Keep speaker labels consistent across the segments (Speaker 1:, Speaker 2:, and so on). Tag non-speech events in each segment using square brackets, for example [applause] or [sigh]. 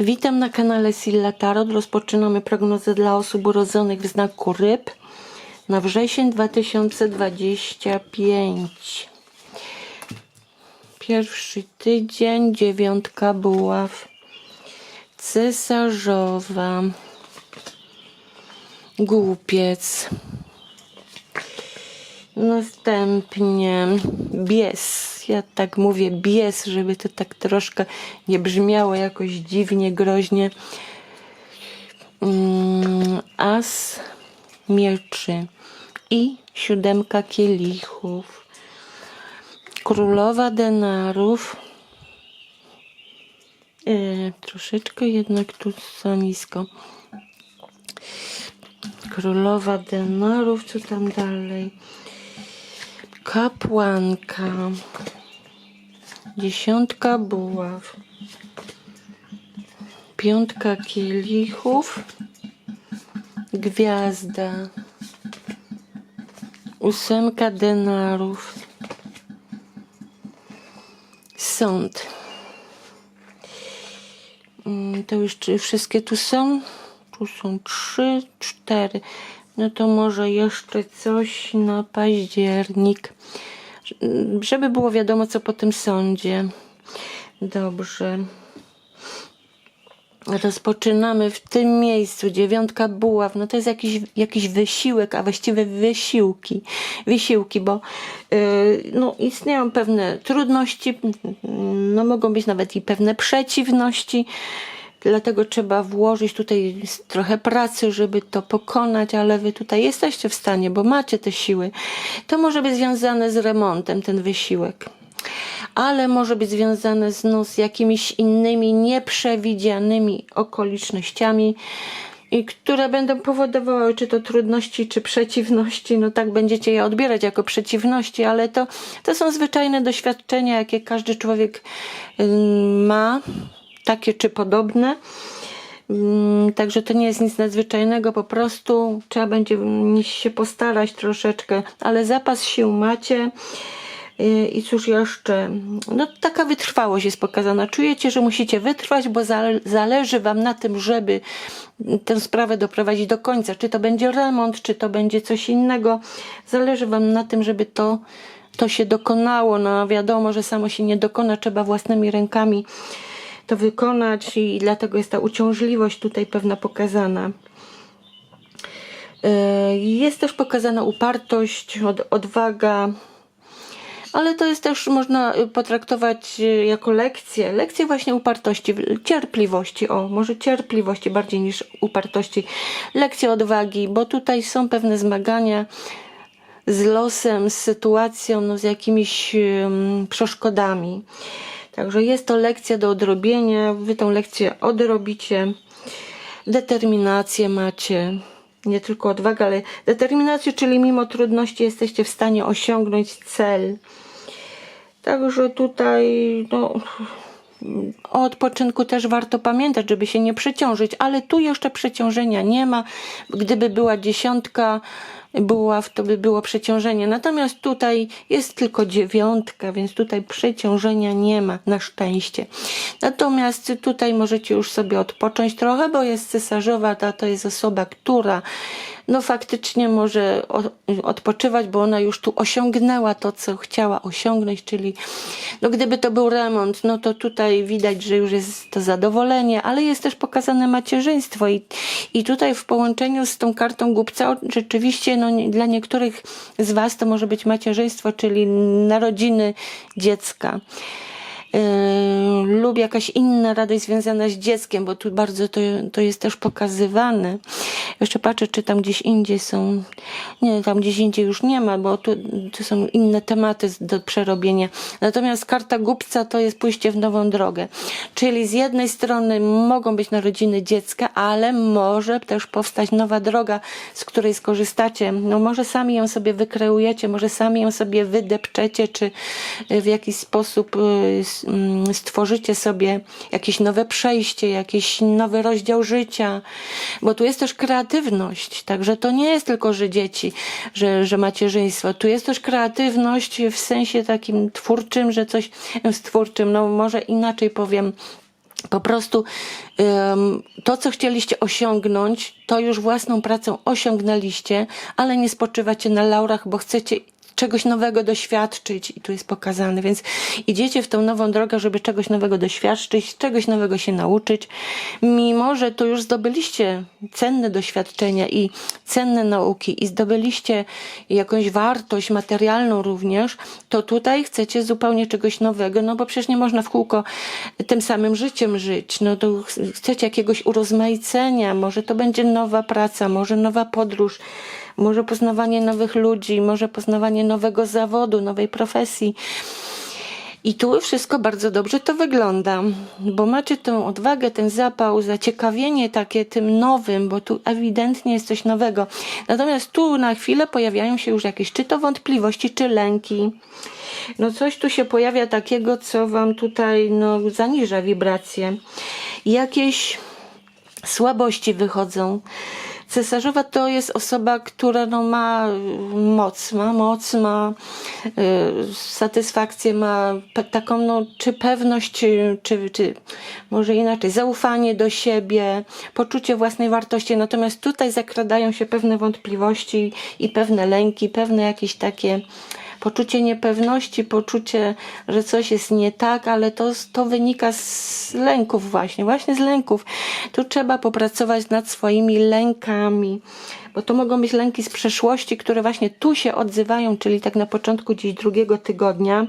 Speaker 1: Witam na kanale Silla Tarot. Rozpoczynamy prognozę dla osób urodzonych w znaku ryb na wrzesień 2025. Pierwszy tydzień, dziewiątka buław, cesarzowa, głupiec, Następnie bies. Ja tak mówię bies, żeby to tak troszkę nie brzmiało jakoś dziwnie, groźnie. Mm, As mieczy i siódemka kielichów. Królowa denarów. E, troszeczkę jednak tu za nisko. Królowa denarów, co tam dalej? Kapłanka. Dziesiątka buław. Piątka kielichów. Gwiazda. Ósemka denarów. Sąd. Mm, To już wszystkie tu są? Tu są trzy, cztery. No to może jeszcze coś na październik. Żeby było wiadomo, co po tym sądzie. Dobrze. Rozpoczynamy w tym miejscu. Dziewiątka buław. No to jest jakiś, jakiś wysiłek, a właściwie wysiłki. Wysiłki, bo yy, no, istnieją pewne trudności, no mogą być nawet i pewne przeciwności. Dlatego trzeba włożyć tutaj trochę pracy, żeby to pokonać, ale wy tutaj jesteście w stanie, bo macie te siły. To może być związane z remontem, ten wysiłek. Ale może być związane z, no, z jakimiś innymi nieprzewidzianymi okolicznościami, i które będą powodowały czy to trudności, czy przeciwności. No tak będziecie je odbierać jako przeciwności, ale to, to są zwyczajne doświadczenia, jakie każdy człowiek ma takie czy podobne. Mm, Także to nie jest nic nadzwyczajnego, po prostu trzeba będzie się postarać troszeczkę, ale zapas sił macie. Y, I cóż jeszcze? No taka wytrwałość jest pokazana. Czujecie, że musicie wytrwać, bo zale- zależy wam na tym, żeby tę sprawę doprowadzić do końca. Czy to będzie remont, czy to będzie coś innego. Zależy wam na tym, żeby to, to się dokonało. No wiadomo, że samo się nie dokona, trzeba własnymi rękami to wykonać i dlatego jest ta uciążliwość tutaj pewna pokazana. E, Jest też pokazana upartość, od, odwaga, ale to jest też można y, potraktować y, jako lekcję. Lekcję właśnie upartości, cierpliwości. O, może cierpliwości bardziej niż upartości. Lekcję odwagi, bo tutaj są pewne zmagania z losem, z sytuacją, no, z jakimiś ym, przeszkodami. Także jest to lekcja do odrobienia. Wy tą lekcję odrobicie. Determinację macie. Nie tylko odwagę, ale determinację, czyli mimo trudności jesteście w stanie osiągnąć cel. Także tutaj no, o odpoczynku też warto pamiętać, żeby się nie przeciążyć, ale tu jeszcze przeciążenia nie ma. Gdyby była dziesiątka buław, to by było przeciążenie. Natomiast tutaj jest tylko dziewiątka, więc tutaj przeciążenia nie ma, na szczęście. Natomiast tutaj możecie już sobie odpocząć trochę, bo jest cesarzowa, ta to jest osoba, która no faktycznie może odpoczywać, bo ona już tu osiągnęła to, co chciała osiągnąć, czyli no gdyby to był remont, no to tutaj widać, że już jest to zadowolenie, ale jest też pokazane macierzyństwo i, i tutaj w połączeniu z tą kartą głupca rzeczywiście no, dla niektórych z Was to może być macierzyństwo, czyli narodziny dziecka. Yy, lub jakaś inna radość związana z dzieckiem, bo tu bardzo to, to jest też pokazywane. Jeszcze patrzę, czy tam gdzieś indziej są. Nie, tam gdzieś indziej już nie ma, bo tu, tu są inne tematy do przerobienia. Natomiast karta głupca to jest pójście w nową drogę. Czyli z jednej strony mogą być narodziny dziecka, ale może też powstać nowa droga, z której skorzystacie. No może sami ją sobie wykreujecie, może sami ją sobie wydepczecie, czy w jakiś sposób y, stworzycie sobie jakieś nowe przejście, jakiś nowy rozdział życia, bo tu jest też kreatywność, także to nie jest tylko, że dzieci, że, że macierzyństwo, tu jest też kreatywność w sensie takim twórczym, że coś z twórczym, no może inaczej powiem, po prostu em, to, co chcieliście osiągnąć, to już własną pracą osiągnęliście, ale nie spoczywacie na laurach, bo chcecie czegoś nowego doświadczyć i tu jest pokazane, więc idziecie w tą nową drogę, żeby czegoś nowego doświadczyć, czegoś nowego się nauczyć, mimo że tu już zdobyliście cenne doświadczenia i cenne nauki i zdobyliście jakąś wartość materialną również, to tutaj chcecie zupełnie czegoś nowego, no bo przecież nie można w kółko tym samym życiem żyć, no to ch- chcecie jakiegoś urozmaicenia, może to będzie nowa praca, może nowa podróż, może poznawanie nowych ludzi, może poznawanie nowego zawodu, nowej profesji. I tu wszystko bardzo dobrze to wygląda, bo macie tę odwagę, ten zapał, zaciekawienie takie tym nowym, bo tu ewidentnie jest coś nowego. Natomiast tu na chwilę pojawiają się już jakieś czy to wątpliwości, czy lęki. No coś tu się pojawia takiego, co wam tutaj no, zaniża wibracje. Jakieś słabości wychodzą. Cesarzowa to jest osoba, która no ma y, moc, ma moc, ma y, satysfakcję, ma taką no, czy pewność, czy, czy, czy może inaczej, zaufanie do siebie, poczucie własnej wartości. Natomiast tutaj zakradają się pewne wątpliwości i pewne lęki, pewne jakieś takie poczucie niepewności, poczucie, że coś jest nie tak, ale to, to wynika z lęków właśnie, właśnie z lęków. Tu trzeba popracować nad swoimi lękami, bo to mogą być lęki z przeszłości, które właśnie tu się odzywają, czyli tak na początku gdzieś drugiego tygodnia.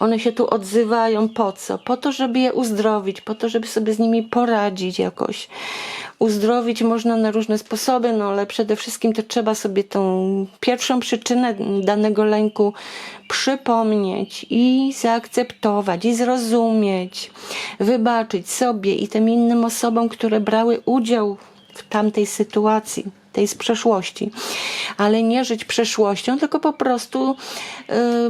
Speaker 1: One się tu odzywają po co? Po to, żeby je uzdrowić, po to, żeby sobie z nimi poradzić jakoś. Uzdrowić można na różne sposoby, no ale przede wszystkim to trzeba sobie tą pierwszą przyczynę danego lęku przypomnieć i zaakceptować, i zrozumieć, wybaczyć sobie i tym innym osobom, które brały udział w tamtej sytuacji, tej z przeszłości. Ale nie żyć przeszłością, tylko po prostu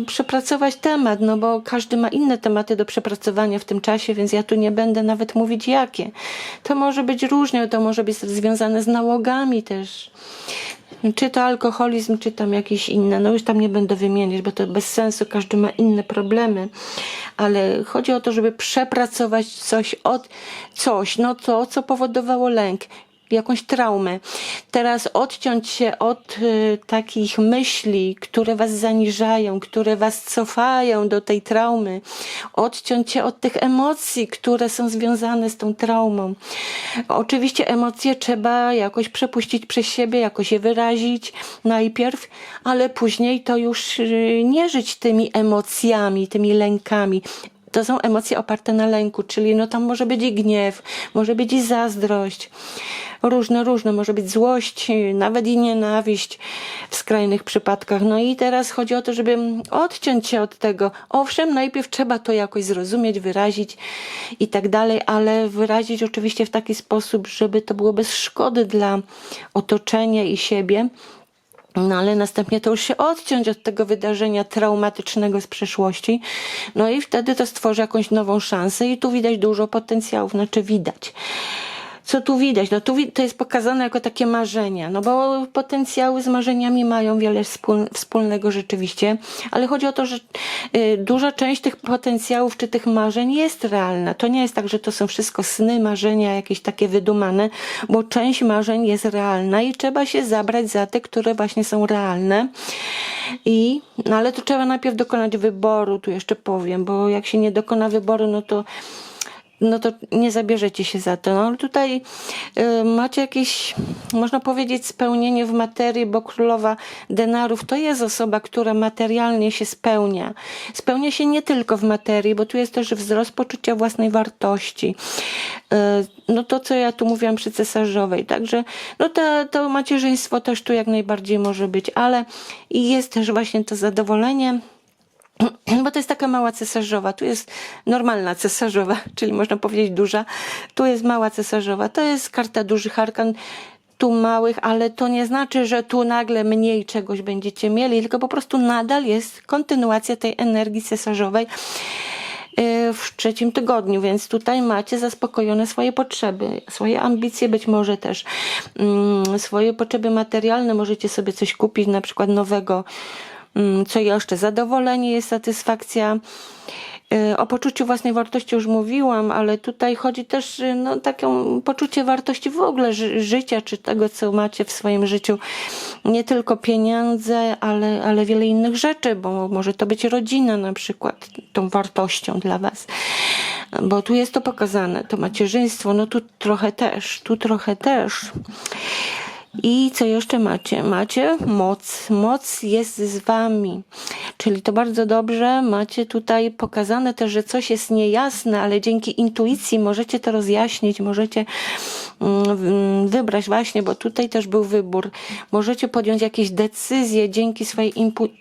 Speaker 1: y, przepracować temat, no bo każdy ma inne tematy do przepracowania w tym czasie, więc ja tu nie będę nawet mówić jakie. To może być różnie, to może być związane z nałogami też. Czy to alkoholizm, czy tam jakieś inne. No już tam nie będę wymieniać, bo to bez sensu, każdy ma inne problemy. Ale chodzi o to, żeby przepracować coś od coś, no to, co powodowało lęk jakąś traumę. Teraz odciąć się od y, takich myśli, które was zaniżają, które was cofają do tej traumy. Odciąć się od tych emocji, które są związane z tą traumą. Oczywiście emocje trzeba jakoś przepuścić przez siebie, jakoś je wyrazić najpierw, ale później to już y, nie żyć tymi emocjami, tymi lękami to są emocje oparte na lęku, czyli no tam może być i gniew, może być i zazdrość, różne, różne, może być złość, nawet i nienawiść w skrajnych przypadkach. No i teraz chodzi o to, żeby odciąć się od tego. Owszem, najpierw trzeba to jakoś zrozumieć, wyrazić i tak dalej, ale wyrazić oczywiście w taki sposób, żeby to było bez szkody dla otoczenia i siebie. No ale następnie to już się odciąć od tego wydarzenia traumatycznego z przeszłości. No i wtedy to stworzy jakąś nową szansę i tu widać dużo potencjałów, znaczy widać. Co tu widać? No tu to jest pokazane jako takie marzenia, no bo potencjały z marzeniami mają wiele wspól- wspólnego rzeczywiście, ale chodzi o to, że y, duża część tych potencjałów czy tych marzeń jest realna. To nie jest tak, że to są wszystko sny, marzenia jakieś takie wydumane, bo część marzeń jest realna i trzeba się zabrać za te, które właśnie są realne. I, no ale to trzeba najpierw dokonać wyboru, tu jeszcze powiem, bo jak się nie dokona wyboru, no to no to nie zabierzecie się za to. No, tutaj y, macie jakieś, można powiedzieć, spełnienie w materii, bo królowa denarów to jest osoba, która materialnie się spełnia. Spełnia się nie tylko w materii, bo tu jest też wzrost poczucia własnej wartości. Y, no to, co ja tu mówiłam przy cesarzowej. Także no to, to macierzyństwo też tu jak najbardziej może być, ale jest też właśnie to zadowolenie [clears throat] bo to jest taka mała cesarzowa. Tu jest normalna cesarzowa, [laughs] czyli można powiedzieć duża. Tu jest mała cesarzowa. To jest karta dużych arkan, tu małych, ale to nie znaczy, że tu nagle mniej czegoś będziecie mieli, tylko po prostu nadal jest kontynuacja tej energii cesarzowej yy, w trzecim tygodniu, więc tutaj macie zaspokojone swoje potrzeby, swoje ambicje, być może też mm, swoje potrzeby materialne. Możecie sobie coś kupić, na przykład nowego co jeszcze? Zadowolenie jest satysfakcja. E, O poczuciu własnej wartości już mówiłam, ale tutaj chodzi też y, no, takie poczucie wartości w ogóle ży życia, czy tego, co macie w swoim życiu. Nie tylko pieniądze, ale, ale wiele innych rzeczy, bo może to być rodzina na przykład, tą wartością dla Was. Bo tu jest to pokazane, to macierzyństwo, no tu trochę też, tu trochę też. I co jeszcze macie? Macie moc. Moc jest z wami. Czyli to bardzo dobrze. Macie tutaj pokazane też, że coś jest niejasne, ale dzięki intuicji możecie to rozjaśnić, możecie mm, wybrać właśnie, bo tutaj też był wybór. Możecie podjąć jakieś decyzje dzięki swojej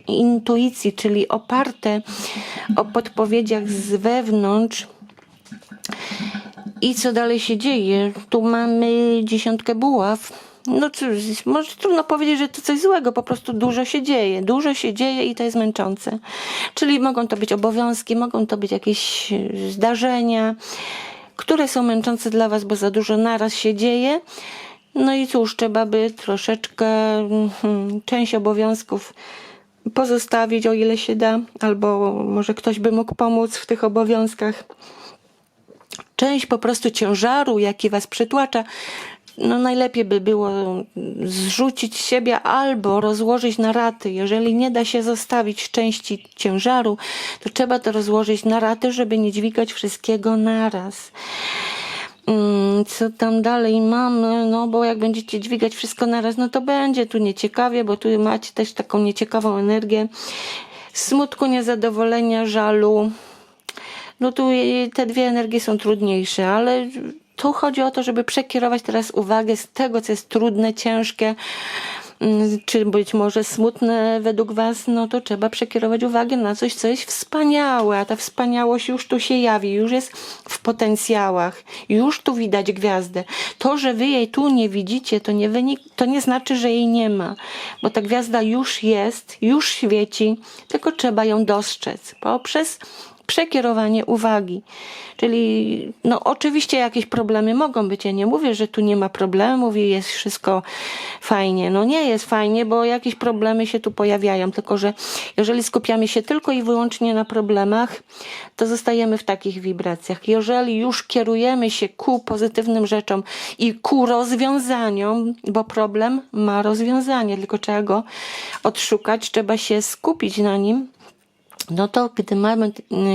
Speaker 1: intuicji, czyli oparte o podpowiedziach z wewnątrz. I co dalej się dzieje? Tu mamy dziesiątkę buław. No cóż, może trudno powiedzieć, że to coś złego, po prostu dużo się dzieje. Dużo się dzieje i to jest męczące. Czyli mogą to być obowiązki, mogą to być jakieś e, zdarzenia, które są męczące dla Was, bo za dużo naraz się dzieje. No i cóż, trzeba by troszeczkę hmm, część obowiązków pozostawić, o ile się da, albo może ktoś by mógł pomóc w tych obowiązkach część po prostu ciężaru, jaki was przytłacza, no najlepiej by było zrzucić siebie albo rozłożyć na raty. Jeżeli nie da się zostawić części ciężaru, to trzeba to rozłożyć na raty, żeby nie dźwigać wszystkiego naraz. Mm, Co tam dalej mamy? No bo jak będziecie dźwigać wszystko naraz, no to będzie tu nieciekawie, bo tu macie też taką nieciekawą energię smutku, niezadowolenia, żalu. No tu te dwie energie są trudniejsze, ale tu chodzi o to, żeby przekierować teraz uwagę z tego, co jest trudne, ciężkie, mm, czy być może smutne według Was, no to trzeba przekierować uwagę na coś, co jest wspaniałe, a ta wspaniałość już tu się jawi, już jest w potencjałach, już tu widać gwiazdę. To, że Wy jej tu nie widzicie, to nie, wynik, to nie znaczy, że jej nie ma, bo ta gwiazda już jest, już świeci, tylko trzeba ją dostrzec poprzez przekierowanie uwagi. Czyli, no oczywiście jakieś problemy mogą być. Ja nie mówię, że tu nie ma problemów i jest wszystko fajnie. No nie jest fajnie, bo jakieś problemy się tu pojawiają. Tylko, że jeżeli skupiamy się tylko i wyłącznie na problemach, to zostajemy w takich wibracjach. Jeżeli już kierujemy się ku pozytywnym rzeczom i ku rozwiązaniom, bo problem ma rozwiązanie, tylko trzeba go odszukać, trzeba się skupić na nim no to gdy mamy,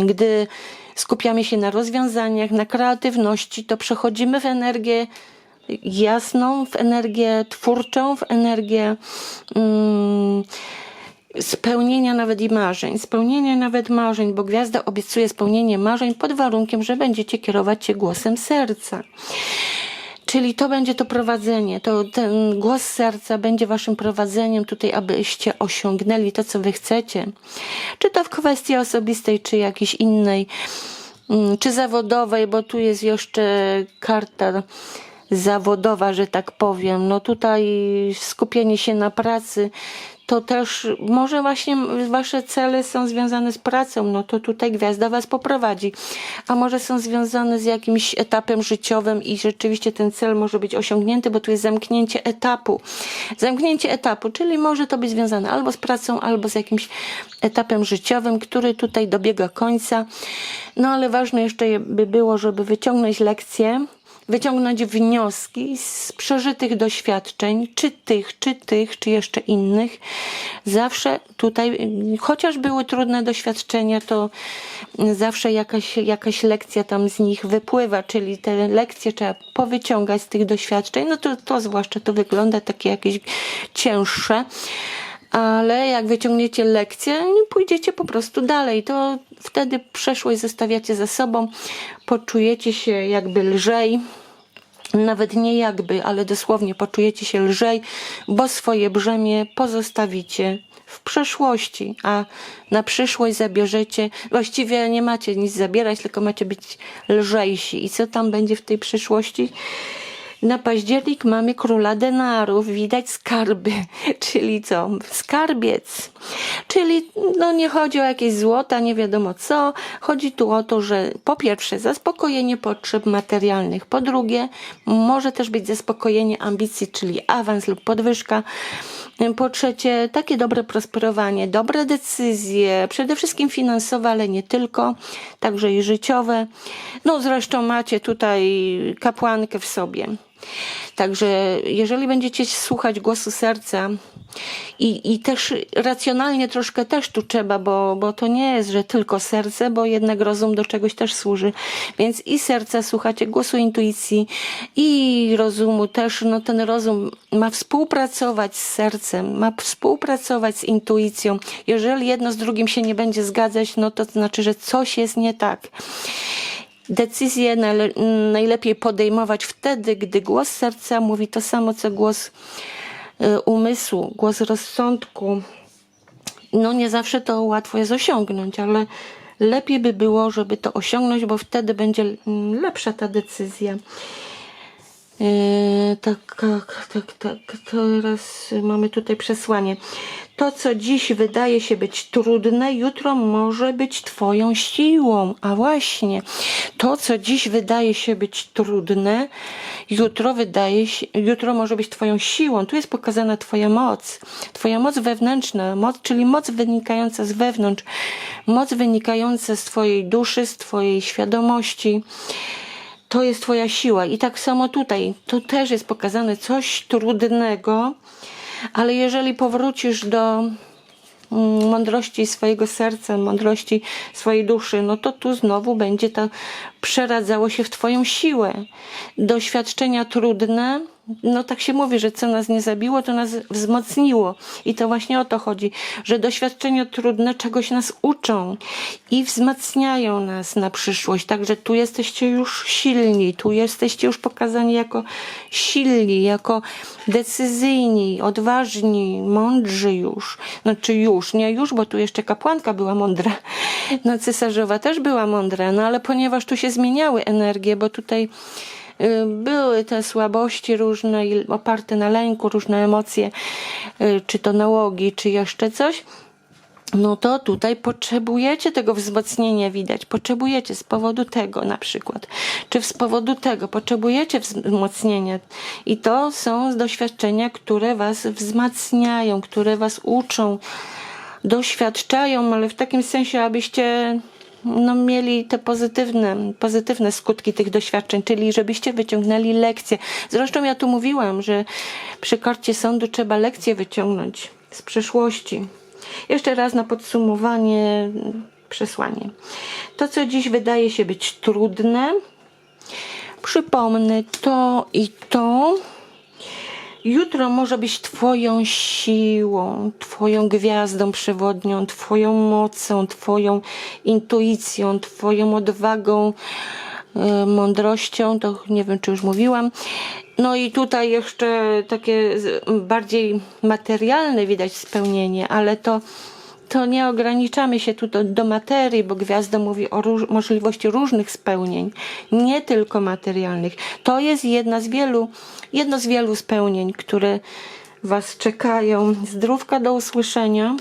Speaker 1: gdy skupiamy się na rozwiązaniach, na kreatywności, to przechodzimy w energię jasną, w energię twórczą, w energię mm, spełnienia nawet i marzeń. Spełnienia nawet marzeń, bo gwiazda obiecuje spełnienie marzeń pod warunkiem, że będziecie kierować się głosem serca. Czyli to będzie to prowadzenie, to ten głos serca będzie waszym prowadzeniem tutaj, abyście osiągnęli to, co wy chcecie. Czy to w kwestii osobistej, czy jakiejś innej, mm, czy zawodowej, bo tu jest jeszcze karta zawodowa, że tak powiem. No tutaj skupienie się na pracy, to też może właśnie wasze cele są związane z pracą, no to tutaj gwiazda was poprowadzi. A może są związane z jakimś etapem życiowym i rzeczywiście ten cel może być osiągnięty, bo tu jest zamknięcie etapu. Zamknięcie etapu, czyli może to być związane albo z pracą, albo z jakimś etapem życiowym, który tutaj dobiega końca. No ale ważne jeszcze by było, żeby wyciągnąć lekcje, wyciągnąć wnioski z przeżytych doświadczeń, czy tych, czy tych, czy jeszcze innych. Zawsze tutaj, chociaż były trudne doświadczenia, to zawsze jakaś, jakaś lekcja tam z nich wypływa, czyli te lekcje trzeba powyciągać z tych doświadczeń. No to, to zwłaszcza to wygląda takie jakieś cięższe. Ale jak wyciągniecie lekcję pójdziecie po prostu dalej, to wtedy przeszłość zostawiacie za sobą, poczujecie się jakby lżej, nawet nie jakby, ale dosłownie poczujecie się lżej, bo swoje brzemię pozostawicie w przeszłości, a na przyszłość zabierzecie, właściwie nie macie nic zabierać, tylko macie być lżejsi. I co tam będzie w tej przyszłości? Na październik mamy króla denarów, widać skarby, [laughs] czyli co? Skarbiec. Czyli no nie chodzi o jakieś złota, nie wiadomo co. Chodzi tu o to, że po pierwsze zaspokojenie potrzeb materialnych, po drugie może też być zaspokojenie ambicji, czyli awans lub podwyżka. Po trzecie, takie dobre prosperowanie, dobre decyzje, przede wszystkim finansowe, ale nie tylko, także i życiowe. No zresztą macie tutaj kapłankę w sobie. Także jeżeli będziecie słuchać głosu serca i, i też racjonalnie troszkę też tu trzeba, bo, bo to nie jest, że tylko serce, bo jednak rozum do czegoś też służy. Więc i serca słuchacie głosu intuicji i rozumu też, no ten rozum ma współpracować z sercem, ma współpracować z intuicją. Jeżeli jedno z drugim się nie będzie zgadzać, no to znaczy, że coś jest nie tak. Decyzje najle- najlepiej podejmować wtedy, gdy głos serca mówi to samo, co głos y, umysłu, głos rozsądku. No nie zawsze to łatwo jest osiągnąć, ale lepiej by było, żeby to osiągnąć, bo wtedy będzie mm, lepsza ta decyzja. Yy, tak, tak, tak, tak. Teraz mamy tutaj przesłanie. To, co dziś wydaje się być trudne, jutro może być Twoją siłą. A właśnie, to, co dziś wydaje się być trudne, jutro wydaje się, jutro może być Twoją siłą. Tu jest pokazana Twoja moc. Twoja moc wewnętrzna, moc, czyli moc wynikająca z wewnątrz, moc wynikająca z Twojej duszy, z Twojej świadomości to jest Twoja siła. I tak samo tutaj, tu też jest pokazane coś trudnego, ale jeżeli powrócisz do mm, mądrości swojego serca, mądrości swojej duszy, no to tu znowu będzie to przeradzało się w Twoją siłę. Doświadczenia trudne, no tak się mówi, że co nas nie zabiło, to nas wzmocniło. I to właśnie o to chodzi, że doświadczenia trudne czegoś nas uczą i wzmacniają nas na przyszłość. Także tu jesteście już silni, tu jesteście już pokazani jako silni, jako decyzyjni, odważni, mądrzy już. Znaczy już, nie już, bo tu jeszcze kapłanka była mądra. [laughs] No cesarzowa też była mądra, no ale ponieważ tu się zmieniały energie, bo tutaj były te słabości różne, oparte na lęku, różne emocje, y, czy to nałogi, czy jeszcze coś, no to tutaj potrzebujecie tego wzmocnienia widać. Potrzebujecie z powodu tego na przykład. Czy z powodu tego potrzebujecie wzmocnienia. I to są doświadczenia, które was wzmacniają, które was uczą, doświadczają, ale w takim sensie, abyście no, mieli te pozytywne, pozytywne skutki tych doświadczeń, czyli żebyście wyciągnęli lekcje. Zresztą ja tu mówiłam, że przy karcie sądu trzeba lekcje wyciągnąć z przeszłości. Jeszcze raz na podsumowanie przesłanie. To, co dziś wydaje się być trudne, przypomnę to i to. Jutro może być Twoją siłą, Twoją gwiazdą przewodnią, Twoją mocą, Twoją intuicją, Twoją odwagą, y, mądrością, to nie wiem, czy już mówiłam. No i tutaj jeszcze takie bardziej materialne widać spełnienie, ale to, to nie ograniczamy się tu do, do materii, bo gwiazda mówi o róż, możliwości różnych spełnień, nie tylko materialnych. To jest jedna z wielu, jedno z wielu spełnień, które Was czekają. Zdrówka do usłyszenia.